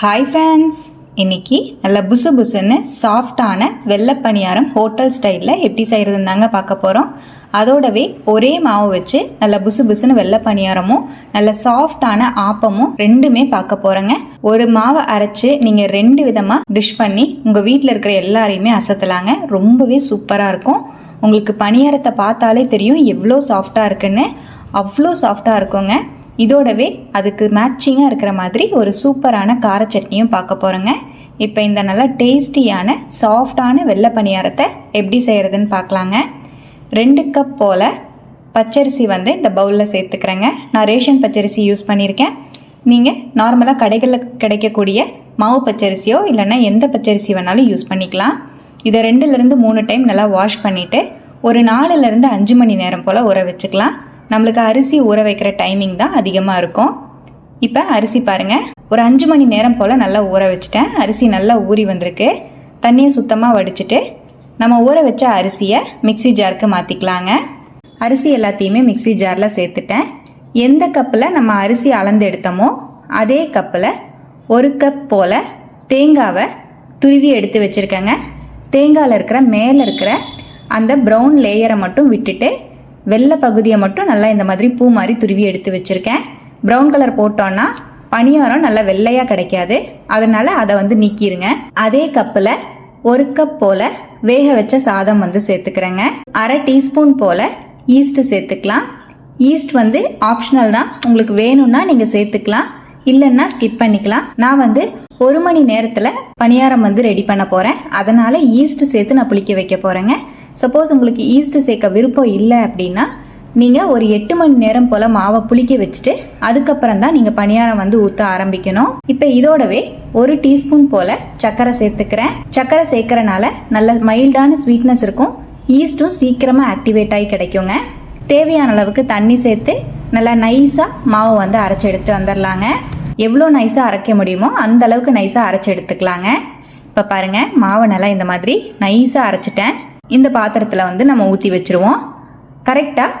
Hi friends இன்னைக்கு நல்ல புசு புசுன்னு சாஃப்டான வெள்ளை பணியாரம் ஹோட்டல் ஸ்டைலில் எப்படி செய்கிறதுன்னு தாங்க பார்க்க போகிறோம் அதோடவே ஒரே மாவு வச்சு நல்ல புசு புசுன்னு வெள்ளை பணியாரமும் நல்ல சாஃப்டான ஆப்பமும் ரெண்டுமே பார்க்க போகிறோங்க ஒரு மாவை அரைச்சு நீங்கள் ரெண்டு விதமாக டிஷ் பண்ணி உங்கள் வீட்டில் இருக்கிற எல்லாரையுமே அசத்தலாங்க. ரொம்பவே சூப்பராக இருக்கும். உங்களுக்கு பணியாரத்தை பார்த்தாலே தெரியும் எவ்வளோ சாஃப்டாக இருக்குன்னு. அவ்வளோ சாஃப்டாக இருக்குங்க. இதோடவே அதுக்கு மேட்சிங்காக இருக்கிற மாதிரி ஒரு சூப்பரான கார சட்னியும் பார்க்க போகிறோங்க இப்போ இந்த நல்ல டேஸ்டியான சாஃப்டான வெள்ளை பணியாரத்தை எப்படி செய்கிறதுன்னு பார்க்கலாங்க. ரெண்டு கப் போல் பச்சரிசி வந்து இந்த பவுலில் சேர்த்துக்கிறேங்க. நான் ரேஷன் பச்சரிசி யூஸ் பண்ணியிருக்கேன். நீங்கள் நார்மலாக கடைகளில் கிடைக்கக்கூடிய மாவு பச்சரிசியோ இல்லைன்னா எந்த பச்சரிசி வேணாலும் யூஸ் பண்ணிக்கலாம். இதை ரெண்டுலேருந்து மூணு டைம் நல்லா வாஷ் பண்ணிவிட்டு ஒரு நாலுலேருந்து அஞ்சு மணி நேரம் போல் ஊற வச்சுக்கலாம். நம்மளுக்கு அரிசி ஊற வைக்கிற டைமிங் தான் அதிகமாக இருக்கும். இப்போ அரிசி பாருங்கள் ஒரு அஞ்சு மணி நேரம் போல் நல்லா ஊற வச்சுட்டேன். அரிசி நல்லா ஊறி வந்திருக்கு. தண்ணியை சுத்தமாக வடிச்சிட்டு நம்ம ஊற வச்ச அரிசியை மிக்ஸி ஜாருக்கு மாற்றிக்கலாங்க அரிசி எல்லாத்தையுமே மிக்ஸி ஜாரில் சேர்த்துட்டேன். எந்த கப்பில் நம்ம அரிசி அளந்து எடுத்தோமோ அதே கப்பில் ஒரு கப் போல் தேங்காவை துருவி எடுத்து வச்சுருக்கேங்க. தேங்காயில் இருக்கிற மேலே இருக்கிற அந்த ப்ரௌன் லேயரை மட்டும் விட்டுட்டு வெள்ளை பகுதியை மட்டும் நல்லா இந்த மாதிரி பூ மாதிரி துருவி எடுத்து வச்சுருக்கேன். ப்ரௌன் கலர் போட்டோன்னா பணியாரம் நல்லா வெள்ளையாக கிடைக்காது. அதனால் அதை வந்து நீக்கிடுங்க அதே கப்பில் ஒரு கப் போல் வேக வச்ச சாதம் வந்து சேர்த்துக்கிறேங்க. அரை டீஸ்பூன் போல் ஈஸ்ட்டு சேர்த்துக்கலாம். ஈஸ்ட் வந்து ஆப்ஷனல் தான். உங்களுக்கு வேணும்னா நீங்கள் சேர்த்துக்கலாம். இல்லைன்னா ஸ்கிப் பண்ணிக்கலாம். நான் வந்து ஒரு மணி நேரத்தில் பணியாரம் வந்து ரெடி பண்ண போகிறேன் அதனால் ஈஸ்ட் சேர்த்து நான் புளிக்க வைக்க போகிறேங்க சப்போஸ் உங்களுக்கு ஈஸ்ட் சேர்க்க விருப்பம் இல்லை அப்படின்னா நீங்கள் ஒரு எட்டு மணி நேரம் போல் மாவை புளிக்க வச்சுட்டு அதுக்கப்புறம் தான் நீங்கள் பணியாரம் வந்து ஊற்ற ஆரம்பிக்கணும். இப்போ இதோடவே ஒரு டீஸ்பூன் போல் சர்க்கரை சேர்த்துக்கிறேன். சர்க்கரை சேர்க்கறனால நல்ல மைல்டான ஸ்வீட்னஸ் இருக்கும். ஈஸ்ட்டும் சீக்கிரமாக ஆக்டிவேட் ஆகி கிடைக்குங்க. தேவையான அளவுக்கு தண்ணி சேர்த்து நல்லா நைஸாக மாவு வந்து அரைச்சி எடுத்துட்டு வந்துடலாங்க எவ்வளோ நைஸாக அரைக்க முடியுமோ அந்த அளவுக்கு நைஸாக அரைச்சி எடுத்துக்கலாங்க. இப்போ பாருங்கள் மாவை நல்லா இந்த மாதிரி நைஸாக அரைச்சிட்டேன். இந்த பாத்திரத்தில் வந்து நம்ம ஊற்றி வச்சுருவோம். கரெக்டாக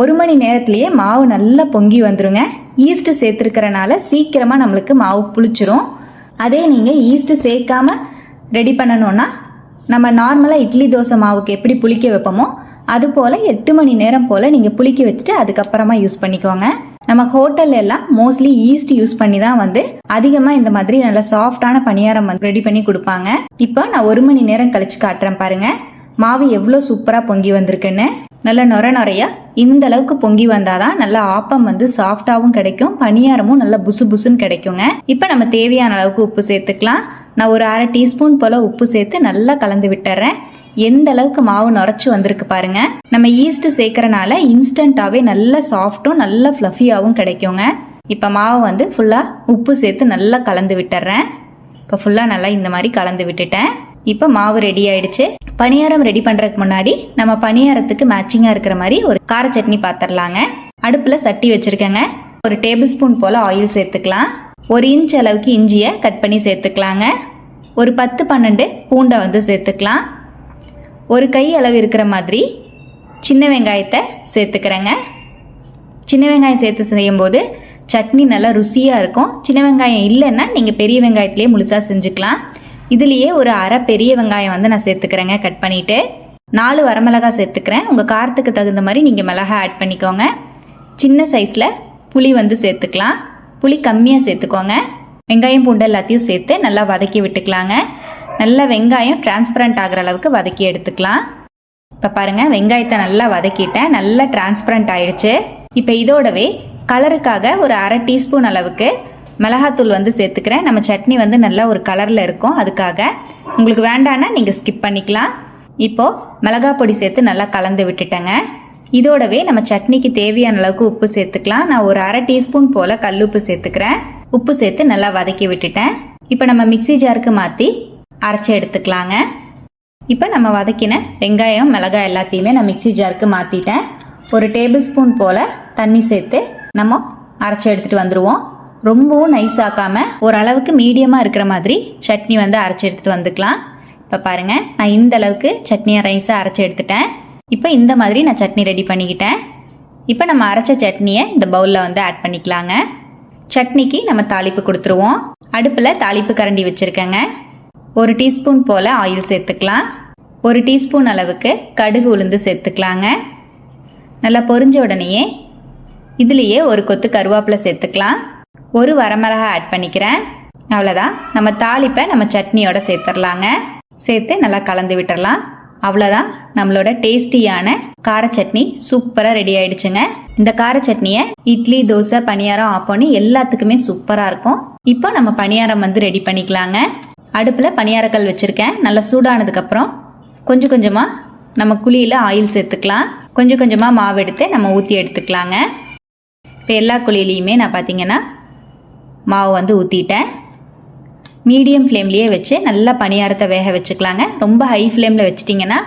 ஒரு மணி நேரத்துலேயே மாவு நல்லா பொங்கி வந்துருங்க. ஈஸ்ட்டு சேர்த்துருக்கறனால சீக்கிரமாக நம்மளுக்கு மாவு புளிச்சிரும். அதே நீங்கள் ஈஸ்ட்டு சேர்க்காம ரெடி பண்ணணும்னா நம்ம நார்மலாக இட்லி தோசை மாவுக்கு எப்படி புளிக்க வைப்போமோ அது போல் எட்டு மணி நேரம் போல் நீங்கள் புளிக்க வச்சுட்டு அதுக்கப்புறமா யூஸ் பண்ணிக்கோங்க. நம்ம ஹோட்டல் எல்லாம் மோஸ்ட்லி ஈஸ்ட் யூஸ் பண்ணி தான் வந்து அதிகமாக இந்த மாதிரி நல்ல சாஃப்டான பணியாரம் வந்து ரெடி பண்ணி கொடுப்பாங்க. இப்போ நான் ஒரு மணி நேரம் கழிச்சு காட்டுறேன் பாருங்கள் மாவு எவ்வளோ சூப்பராக பொங்கி வந்திருக்குன்னு? நல்லா நொர நுறையா இந்த அளவுக்கு பொங்கி வந்தாதான் நல்லா ஆப்பம் வந்து சாஃப்டாகவும் கிடைக்கும் பணியாரமும் நல்லா புசு புசுன்னு கிடைக்குங்க. இப்போ நம்ம தேவையான அளவுக்கு உப்பு சேர்த்துக்கலாம். நான் ஒரு அரை டீஸ்பூன் போல் உப்பு சேர்த்து நல்லா கலந்து விட்டுறேன். எந்த அளவுக்கு மாவு நுரைச்சி வந்திருக்கு பாருங்க. நம்ம ஈஸ்ட் சேர்க்கறனால இன்ஸ்டண்ட்டாகவே நல்ல சாஃப்ட்டும் நல்ல ஃப்ளஃபியாகவும் கிடைக்குங்க. இப்போ மாவு வந்து ஃபுல்லாக உப்பு சேர்த்து நல்லா கலந்து விட்டுறேன். இப்போ ஃபுல்லாக நல்லா இந்த மாதிரி கலந்து விட்டுட்டேன். இப்போ மாவு ரெடி ஆயிடுச்சு. பணியாரம் ரெடி பண்ணுறதுக்கு முன்னாடி நம்ம பணியாரத்துக்கு மேட்சிங்காக இருக்கிற மாதிரி ஒரு கார சட்னி பார்த்துடலாங்க அடுப்பில் சட்டி வச்சுருக்கேங்க. ஒரு டேபிள் ஸ்பூன் போல் ஆயில் சேர்த்துக்கலாம். ஒரு இன்ச் அளவுக்கு இஞ்சியை கட் பண்ணி சேர்த்துக்கலாங்க. ஒரு பத்து பன்னெண்டு பூண்டை வந்து சேர்த்துக்கலாம். ஒரு கை அளவு இருக்கிற மாதிரி சின்ன வெங்காயத்தை சேர்த்துக்கிறேங்க. சின்ன வெங்காயம் சேர்த்து செய்யும்போது சட்னி நல்லா ருசியாக இருக்கும். சின்ன வெங்காயம் இல்லைன்னா நீங்கள் பெரிய வெங்காயத்திலே முழுசாக செஞ்சுக்கலாம். இதுலேயே ஒரு அரை பெரிய வெங்காயம் வந்து நான் சேர்த்துக்கிறேங்க கட் பண்ணிவிட்டு நாலு வரமிளகாய் சேர்த்துக்கிறேன். உங்கள் காரத்துக்கு தகுந்த மாதிரி நீங்கள் மிளகா ஆட் பண்ணிக்கோங்க. சின்ன சைஸில் புளி வந்து சேர்த்துக்கலாம். புளி கம்மியாக சேர்த்துக்கோங்க. வெங்காயம் பூண்டு எல்லாத்தையும் சேர்த்து நல்லா வதக்கி விட்டுக்கலாங்க. நல்லா வெங்காயம் டிரான்ஸ்பரண்ட் ஆகிற அளவுக்கு வதக்கி எடுத்துக்கலாம். இப்போ பாருங்கள் வெங்காயத்தை நல்லா வதக்கிட்டேன். நல்லா டிரான்ஸ்பரண்ட் ஆயிடுச்சு. இப்போ இதோடவே கலருக்காக ஒரு அரை டீஸ்பூன் அளவுக்கு மிளகாத்தூள் வந்து சேர்த்துக்கிறேன். நம்ம சட்னி வந்து நல்லா ஒரு கலரில் இருக்கும். அதுக்காக உங்களுக்கு வேண்டான்னா நீங்கள் ஸ்கிப் பண்ணிக்கலாம். இப்போது மிளகா பொடி சேர்த்து நல்லா கலந்து விட்டுட்டேங்க. இதோடவே நம்ம சட்னிக்கு தேவையான அளவுக்கு உப்பு சேர்த்துக்கலாம். நான் ஒரு அரை டீஸ்பூன் போல் கல் உப்பு சேர்த்துக்கிறேன். உப்பு சேர்த்து நல்லா வதக்கி விட்டுட்டேன். இப்போ நம்ம மிக்ஸி ஜாருக்கு மாற்றி அரைச்சி எடுத்துக்கலாங்க. இப்போ நம்ம வதக்கின வெங்காயம் மிளகாய் எல்லாத்தையுமே நான் மிக்ஸி ஜாருக்கு மாற்றிட்டேன் ஒரு டேபிள் ஸ்பூன் போல் தண்ணி சேர்த்து நம்ம அரைச்சி எடுத்துகிட்டு வந்துடுவோம் ரொம்பவும் நைஸ் ஆக்காமல் ஓரளவுக்கு மீடியமாக இருக்கிற மாதிரி சட்னி வந்து அரைச்சி எடுத்துகிட்டு வந்துக்கலாம். இப்போ பாருங்கள் நான் இந்த அளவுக்கு சட்னியை ரைஸாக அரைச்சி எடுத்துட்டேன். இப்போ இந்த மாதிரி நான் சட்னி ரெடி பண்ணிக்கிட்டேன். இப்போ நம்ம அரைச்ச சட்னியை இந்த பவுலில் வந்து ஆட் பண்ணிக்கலாங்க. சட்னிக்கு நம்ம தாளிப்பு கொடுத்துருவோம். அடுப்பில் தாளிப்பு கரண்டி வச்சுருக்கேங்க. ஒரு டீஸ்பூன் போல் ஆயில் சேர்த்துக்கலாம். ஒரு டீஸ்பூன் அளவுக்கு கடுகு உளுந்து சேர்த்துக்கலாங்க. நல்லா பொரிஞ்ச உடனேயே இதுலேயே ஒரு கொத்து கருவேப்பிலை சேர்த்துக்கலாம். ஒரு வரமிளகா ஆட் பண்ணிக்கிறேன். அவ்வளோதான் நம்ம தாளிப்பை நம்ம சட்னியோட சேர்த்துடலாங்க. சேர்த்து நல்லா கலந்து விட்டுறலாம் அவ்வளோதான் நம்மளோட டேஸ்டியான கார சட்னி சூப்பராக ரெடி ஆயிடுச்சுங்க. இந்த கார சட்னியை இட்லி தோசை பணியாரம் ஆப்போன்னு எல்லாத்துக்குமே சூப்பராக இருக்கும். இப்போ நம்ம பணியாரம் வந்து ரெடி பண்ணிக்கலாங்க. அடுப்பில் பணியாரக்கல் வச்சுருக்கேன். நல்லா சூடானதுக்கப்புறம் கொஞ்சம் கொஞ்சமாக நம்ம குழியில் ஆயில் சேர்த்துக்கலாம். கொஞ்சம் கொஞ்சமாக மாவு எடுத்து நம்ம ஊற்றி எடுத்துக்கலாங்க. இப்போ எல்லா குழியிலையுமே நான் பார்த்தீங்கன்னா மாவு வந்து ஊற்றிட்டேன் மீடியம் ஃப்ளேம்லேயே வச்சு நல்லா பணியாரத்தை வேக வச்சுக்கலாங்க. ரொம்ப ஹை ஃப்ளேமில் வச்சிட்டிங்கன்னா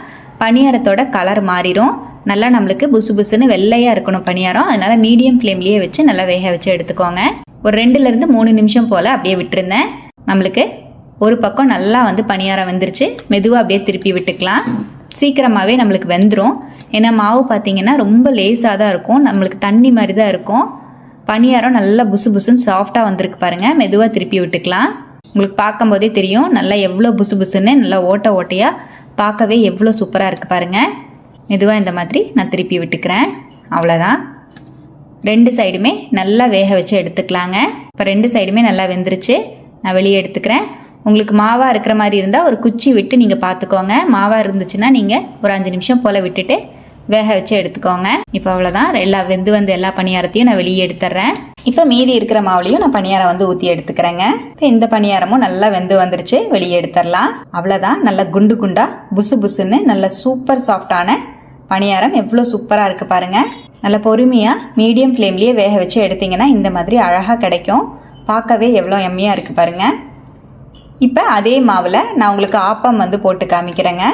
பணியாரத்தோட கலர் மாறிடும் நல்லா நம்மளுக்கு புசு புசுன்னு வெள்ளையாக இருக்கணும் பணியாரம். அதனால் மீடியம் ஃப்ளேம்லேயே வச்சு நல்லா வேக வச்சு எடுத்துக்கோங்க. ஒரு ரெண்டுலேருந்து மூணு நிமிஷம் போல் அப்படியே விட்டுருந்தேன். நம்மளுக்கு ஒரு பக்கம் நல்லா வந்து பணியாரம் வெந்துருச்சு. மெதுவாக அப்படியே திருப்பி விட்டுக்கலாம். சீக்கிரமாகவே நம்மளுக்கு வெந்துடும் ஏன்னா மாவு பார்த்தீங்கன்னா ரொம்ப லேசாக தான் இருக்கும். நம்மளுக்கு தண்ணி மாதிரி தான் இருக்கும். பணியாரம் நல்லா புசு புசுன்னு சாஃப்டாக வந்திருக்கு பாருங்கள் மெதுவாக திருப்பி விட்டுக்கலாம். உங்களுக்கு பார்க்கும்போதே தெரியும். நல்லா எவ்வளோ புசு புசுன்னு நல்லா ஓட்ட ஓட்டையாக பார்க்கவே எவ்வளோ சூப்பராக இருக்குது பாருங்கள் மெதுவாக இந்த மாதிரி நான் திருப்பி விட்டுக்கிறேன். அவ்வளோதான். ரெண்டு சைடுமே நல்லா வேக வச்சு எடுத்துக்கலாங்க. இப்போ ரெண்டு சைடுமே நல்லா வெந்துருச்சு. நான் வெளியே எடுத்துக்கிறேன். உங்களுக்கு மாவாக இருக்கிற மாதிரி இருந்தால் ஒரு குச்சி விட்டு நீங்கள் பார்த்துக்கோங்க. மாவாக இருந்துச்சுன்னா நீங்கள் ஒரு அஞ்சு நிமிஷம் போல் விட்டுட்டு வேக வச்சு எடுத்துக்கோங்க. இப்போ அவ்வளோதான் எல்லா வெந்து வந்து எல்லா பணியாரத்தையும் நான் வெளியே எடுத்துட்றேன் இப்போ மீதி இருக்கிற மாவுலையும் நான் பணியாரம் வந்து ஊற்றி எடுத்துக்கிறேங்க. இப்போ இந்த பணியாரமும் நல்லா வெந்து வந்துருச்சு. வெளியே எடுத்துடலாம். அவ்வளோதான் நல்லா குண்டு குண்டா புசு புசுன்னு நல்ல சூப்பர் சாஃப்டான பணியாரம். எவ்வளோ சூப்பராக இருக்குது பாருங்கள் நல்ல பொறுமையாக மீடியம் ஃப்ளேம்லேயே வேக வச்சு எடுத்தீங்கன்னா இந்த மாதிரி அழகாக கிடைக்கும். பார்க்கவே எவ்வளோ எம்மியாக இருக்குது பாருங்கள் இப்போ அதே மாவில் நான் உங்களுக்கு ஆப்பம் வந்து போட்டு காமிக்கிறேங்க.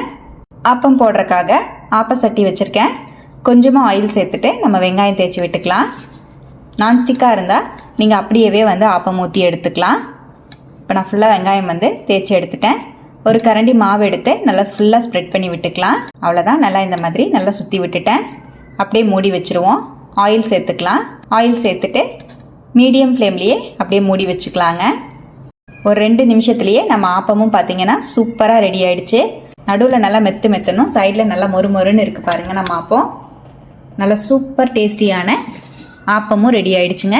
ஆப்பம் போடுறக்காக ஆப்ப சட்டி வச்சுருக்கேன். கொஞ்சமாக ஆயில் சேர்த்துட்டு நம்ம வெங்காயம் தேய்ச்சி விட்டுக்கலாம். நான்ஸ்டிக்காக இருந்தால் நீங்கள் அப்படியே வந்து ஆப்பம் ஊற்றி எடுத்துக்கலாம். இப்போ நான் ஃபுல்லாக வெங்காயம் வந்து தேய்ச்சி எடுத்துட்டேன். ஒரு கரண்டி மாவு எடுத்து நல்லா ஃபுல்லாக ஸ்ப்ரெட் பண்ணி விட்டுக்கலாம். அவ்வளோதான் நல்லா இந்த மாதிரி நல்லா சுற்றி விட்டுட்டேன். அப்படியே மூடி வச்சுருவோம். ஆயில் சேர்த்துக்கலாம். ஆயில் சேர்த்துட்டு மீடியம் ஃப்ளேம்லேயே அப்படியே மூடி வச்சுக்கலாங்க. ஒரு ரெண்டு நிமிஷத்துலேயே நம்ம ஆப்பமும் பார்த்தீங்கன்னா சூப்பராக ரெடி ஆயிடுச்சு. நடுவில் நல்லா மெத்து மெத்தணும் சைடில் நல்லா மொறு மொறுன்னு இருக்குது பாருங்கள் நம்ம ஆப்பம். நல்லா சூப்பர் டேஸ்டியான ஆப்பமும் ரெடி ஆயிடுச்சுங்க.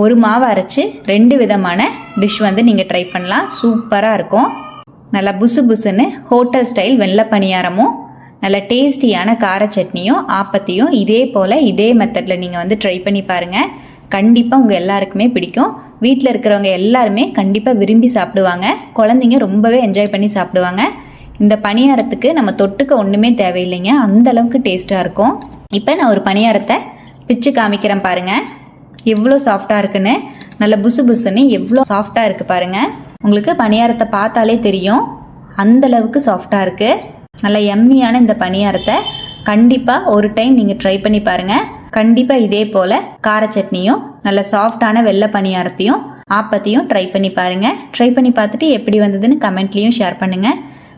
ஒரு மாவு அரைச்சி ரெண்டு விதமான டிஷ் வந்து நீங்கள் ட்ரை பண்ணலாம். சூப்பராக இருக்கும். நல்லா புசு புசுன்னு ஹோட்டல் ஸ்டைல் வெள்ளை பணியாரமும் நல்ல டேஸ்டியான கார சட்னியும் ஆப்பத்தையும் இதே போல் இதே மெத்தடில் நீங்கள் வந்து ட்ரை பண்ணி பாருங்கள் கண்டிப்பாக உங்கள் எல்லாருக்குமே பிடிக்கும். வீட்டில் இருக்கிறவங்க எல்லாருமே கண்டிப்பாக விரும்பி சாப்பிடுவாங்க. குழந்தைங்க ரொம்பவே என்ஜாய் பண்ணி சாப்பிடுவாங்க. இந்த பணியாரத்துக்கு நம்ம தொட்டுக்க ஒன்றுமே தேவையில்லைங்க. அந்த அளவுக்கு டேஸ்ட்டாக இருக்கும். இப்போ நான் ஒரு பணியாரத்தை பிச்சு காமிக்கிறேன் பாருங்கள் எவ்வளோ சாஃப்டாக இருக்குன்னு. நல்ல புசு புசுன்னு எவ்வளோ சாஃப்டாக இருக்குது பாருங்கள் உங்களுக்கு பணியாரத்தை பார்த்தாலே தெரியும். அந்த அளவுக்கு சாஃப்டாக இருக்குது நல்ல எம்மியான இந்த பணியாரத்தை கண்டிப்பாக ஒரு டைம் நீங்கள் ட்ரை பண்ணி பாருங்கள் கண்டிப்பாக இதே போல் கார சட்னியும் நல்ல சாஃப்டான வெள்ளை பணியாரத்தையும் ஆப்பத்தையும் ட்ரை பண்ணி பாருங்கள் ட்ரை பண்ணி பார்த்துட்டு எப்படி வந்ததுன்னு கமெண்ட்லேயும் ஷேர் பண்ணுங்கள்